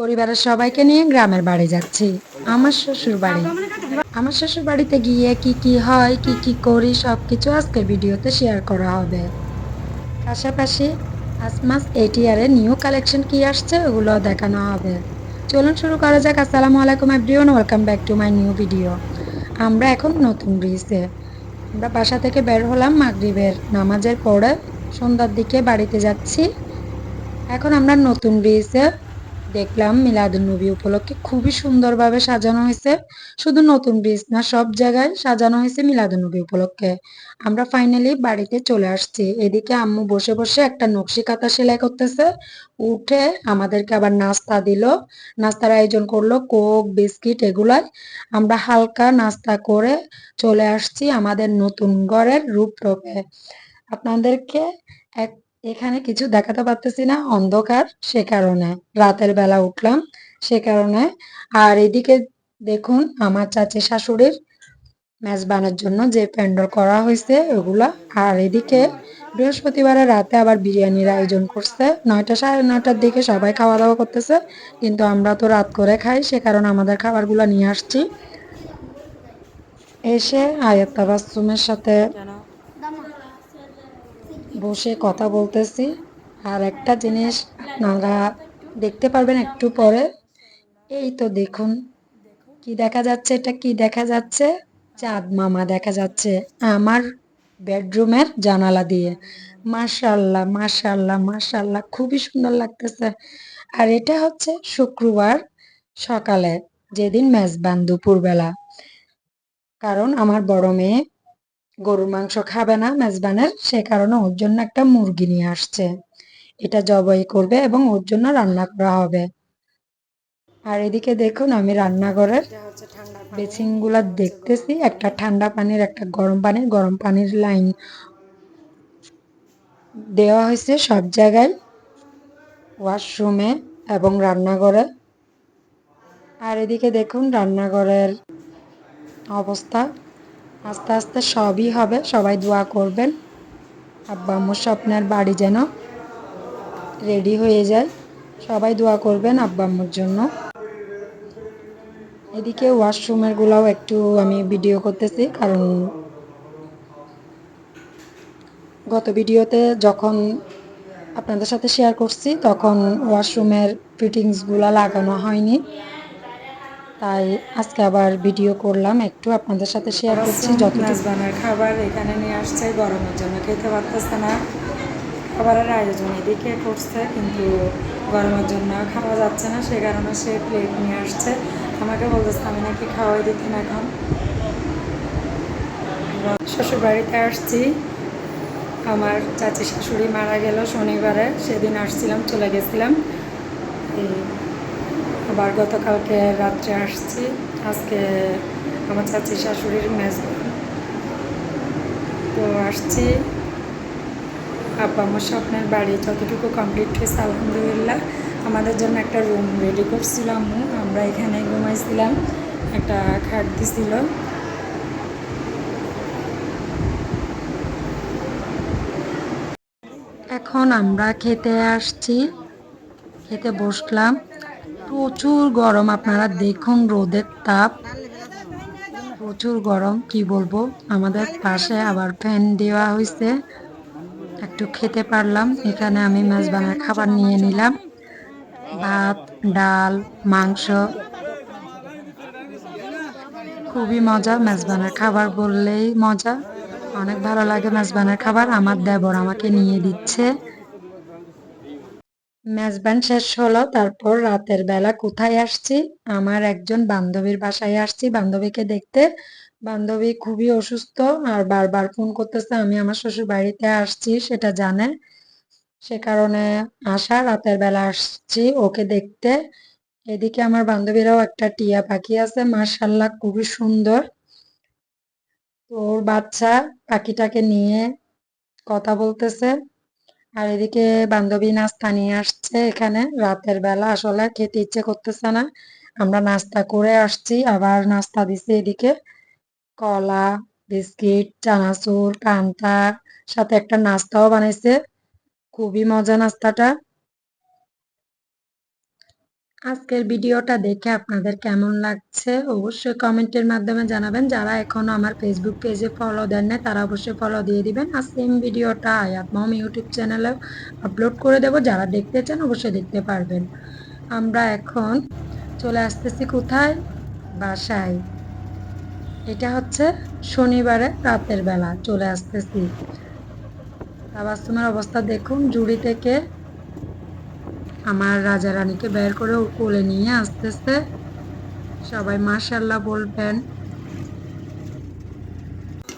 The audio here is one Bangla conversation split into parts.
পরিবারের সবাইকে নিয়ে গ্রামের বাড়ি যাচ্ছি। আমার শ্বশুর বাড়ি। আমার শ্বশুর বাড়িতে গিয়ে কি কি হয়, কি কি করি সব কিছু আজকের ভিডিওতে শেয়ার করা হবে। পাশাপাশি আসমাস এটিআরে নিউ কালেকশন কি আসছে ওগুলো দেখানো হবে। চলুন শুরু করা যাক। আসসালামু আলাইকুম everyone welcome back to my new video আমরা এখন নতুন ব্রিজে আমরা বাসা থেকে বের হলাম মাগরিবের নামাজের পরে। সন্ধ্যার দিকে বাড়িতে যাচ্ছি। এখন আমরা নতুন ব্রিজে দেখলাম মিলাদুন্নবী উপলক্ষে খুবই সুন্দরভাবে সাজানো হয়েছে। শুধু নতুন ব্রিজ না, সব জায়গায় সাজানো হয়েছে মিলাদুন্নবী উপলক্ষে। আমরা ফাইনালি বাড়িতে চলে আসছি। এদিকে আম্মু বসে বসে একটা নকশি কাঁথা সেলাই করতেছে। উঠে আমাদেরকে আবার নাস্তা দিল। নাস্তার আয়োজন করল কোক, বিস্কিট এগুলাই। আমরা হালকা নাস্তা করে চলে আসছি আমাদের নতুন ঘরের রূপরূপে আপনাদেরকে এক এখানে কিছু দেখাতে পারতেছি না, অন্ধকার সে কারণে। রাতের বেলা উঠলাম সে কারণে। আর এদিকে দেখুন আমার চাচি শাশুড়ির মেজবানের জন্য যে প্যান্ডেল করা হয়েছে ওগুলা। আর এদিকে বৃহস্পতিবারের রাতে আবার বিরিয়ানির আয়োজন করছে। নয়টা সাড়ে নয়টার দিকে সবাই খাওয়া দাওয়া করতেছে। কিন্তু আমরা তো রাত করে খাই, সে কারণে আমাদের খাবারগুলো নিয়ে আসছি। এসে আয়াত তাবাসুমের সাথে বসে কথা বলতেছি। আর একটা জিনিস আপনারা দেখতে পারবেন একটু পরে। এই তো দেখুন, কি দেখা যাচ্ছে, এটা কি দেখা যাচ্ছে? চাঁদ মামা দেখা যাচ্ছে আমার বেডরুমের জানালা দিয়ে। মাশাল্লাহ মাশাল্লাহ মাশাল্লাহ খুবই সুন্দর লাগতেছে। আর এটা হচ্ছে শুক্রবার সকালে, যেদিন মেজবান দুপুরবেলা। কারণ আমার বড় মেয়ে গরুর মাংস খাবে না, মেজবানের, সে কারণে ওর জন্য একটা মুরগি নিয়ে আসছে। এটা জবাই করবে এবং ওর জন্য রান্না করা হবে। আর এদিকে দেখুন, আমি রান্নাঘরের বেসিনগুলা দেখতেছি। একটা ঠান্ডা পানির, একটা গরম পানির গরম পানির লাইন দেওয়া হয়েছে সব জায়গায়, ওয়াশরুমে এবং রান্নাঘরে। আর এদিকে দেখুন, রান্নাঘরের অবস্থা। আস্তে আস্তে সবই হবে, সবাই দোয়া করবেন। আব্বা আম্মুর স্বপ্নের বাড়ি যেন রেডি হয়ে যায়, সবাই দোয়া করবেন আব্বা আম্মুর জন্য। এদিকে ওয়াশরুমের গুলাও একটু আমি ভিডিও করতেছি, কারণ গত ভিডিওতে যখন আপনাদের সাথে শেয়ার করছি, তখন ওয়াশরুমের ফিটিংসগুলো লাগানো হয়নি। তাই আজকে আবার ভিডিও করলাম। একটু আপনাদের সাথে শেয়ার করছি যত মেজবানের খাবার এখানে নিয়ে আসছে গরমের জন্য খেতে পারতেছে না। খাবারের আয়োজন এদিকে করছে কিন্তু গরমের জন্য খাওয়া যাচ্ছে না সে কারণে সে প্লেট নিয়ে আসছে। আমাকে বলতেছে আমি নাকি খাওয়াই দিতাম এখন। শ্বশুর বাড়িতে আসছি। আমার চাচি শাশুড়ি মারা গেল শনিবারে সেদিন আসছিলাম চলে গেছিলাম। এই আবার গতকালকে রাত্রে আসছি। আজকে আমার চাচি শাশুড়ির মেজবান তো আসছি। আব্বা আমার স্বপ্নের বাড়ি যতটুকু কমপ্লিট হয়েছে, আলহামদুলিল্লাহ। আমাদের জন্য একটা রুম রেডি করছিলাম আমরা এখানে ঘুমাইছিলাম, একটা খাট দিছিল। এখন আমরা খেতে আসছি। খেতে বসলাম। প্রচুর গরম, আপনারা দেখুন রোদের তাপ। প্রচুর গরম, কি বলব? আমাদের পাশে আবার ফ্যান দেওয়া হয়েছে একটু খেতে পারলাম, এখানে আমি মেজবানের খাবার নিয়ে নিলাম। ভাত, ডাল, মাংস। খুবই মজা মাছ মেজবানের খাবার বললেই মজা। অনেক ভালো লাগে মাছ মেজবানের খাবার। আমার দেবর আমাকে নিয়ে দিচ্ছে। মেজবান শেষ হলো, তারপর রাতের বেলা কোথায় আসছি? আমার একজন বান্ধবীর বাসায় আসছি, বান্ধবীকে দেখতে। বান্ধবী খুবই অসুস্থ আর বারবার ফোন করতেছে, আমি আমার শ্বশুর বাড়িতে আসছি, সেটা জানে। সে কারণে আসা, রাতের বেলা আসছি ওকে দেখতে। এদিকে আমার বান্ধবীরাও একটা টিয়া পাখি আছে মার্শাল্লাহ খুবই সুন্দর। ওর বাচ্চা পাখিটাকে নিয়ে কথা বলতেছে। আর এদিকে বান্ধবী নাস্তা নিয়ে আসছে এখানে। রাতের বেলা আসলে খেতে ইচ্ছে করতেছে না। আমরা নাস্তা করে আসছি, আবার নাস্তা দিছি এদিকে। কলা, বিস্কিট, চানাচুর পান্তা সাথে একটা নাস্তাও বানাইছে। খুবই মজা নাস্তাটা। আজকের ভিডিওটা দেখে আপনাদের কেমন লাগছে, অবশ্যই কমেন্টের মাধ্যমে জানাবেন। যারা এখনও আমার ফেসবুক পেজে ফলো দেন না তারা অবশ্যই ফলো দিয়ে দিবেন। আর সেম ভিডিওটা আয়াত মম ইউটিউব চ্যানেলেও আপলোড করে দেব। যারা দেখতে চান, অবশ্যই দেখতে পারবেন। আমরা এখন চলে আসতেছি কোথায়? বাসায়। এটা হচ্ছে শনিবারে রাতের বেলা চলে আসতেছি। তাবাসুমের অবস্থা দেখুন, জুড়ি থেকে আমার রাজা রানীকে বের করে কোলে নিয়ে আসতেছে সবাই মাশাল্লাহ বলবেন।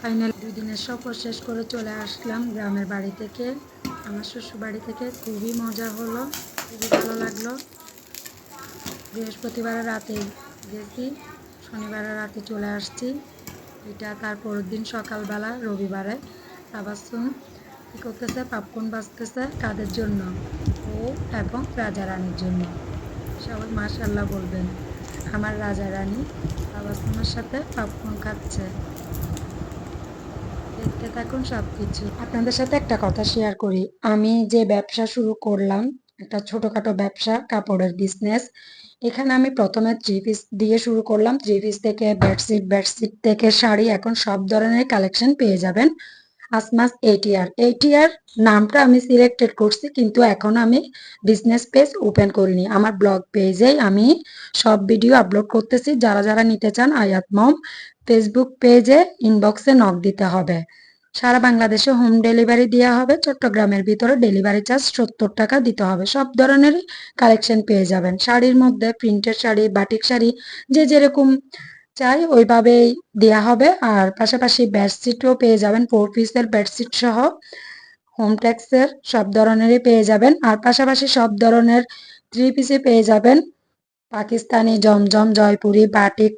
ফাইনাল দুই দিনের সফর শেষ করে চলে আসলাম গ্রামের বাড়ি থেকে। আমার শ্বশুর বাড়ি থেকে খুবই মজা হলো, খুবই ভালো লাগল। বৃহস্পতিবার রাতে গেছি শনিবারের রাতে চলে আসছি। এটা তার পরের দিন সকালবেলা, রবিবারে। তাবাসুম কী করতেছে? পাপকন বাজতেছে কাদের জন্য? ও এবং রাজা রানীর জন্য। সবাই মাশাল্লাহ বলবেন, আমার রাজা রানী তাবাসুমের সাথে পাপকন খাচ্ছে। দেখতে থাকুন সব কিছু আপনাদের সাথে একটা কথা শেয়ার করি। আমি যে ব্যবসা শুরু করলাম, একটা ছোটখাটো ব্যবসা, কাপড়ের বিজনেস এখানে আমি প্রথমে থ্রি পিস দিয়ে শুরু করলাম। থ্রি পিস থেকে বেডশিট বেডশিট থেকে শাড়ি, এখন সব ধরনের কালেকশন পেয়ে যাবেন। আসমাস এটিআর। এটিআর নামটা আমি সিলেক্টেড করছি, কিন্তু এখন আমি বিজনেস পেজ ওপেন করিনি। আমার ব্লগ পেজেই আমি সব ভিডিও আপলোড করতেছি। যারা যারা নিতে চান, আয়াত মম ফেসবুক পেজে ইনবক্সে নক দিতে হবে। সারা বাংলাদেশে হোম ডেলিভারি দেওয়া হবে। চট্টগ্রামের ভিতরে ডেলিভারি চার্জ সত্তর টাকা দিতে হবে। সব ধরনেরই কালেকশন পেয়ে যাবেন। শাড়ির মধ্যে প্রিন্টের শাড়ি বাটিক শাড়ি, যে যেরকম চাই, ওইভাবেই দেয়া হবে। আর পাশাপাশি বেডশিটও পেয়ে যাবেন ফোর পিসের বেডশিট সহ। হোম সব ধরনেরই পেয়ে যাবেন। আর পাশাপাশি সব ধরনের থ্রি পিসে পেয়ে যাবেন। পাকিস্তানি জমজম জয়পুরি বাটিক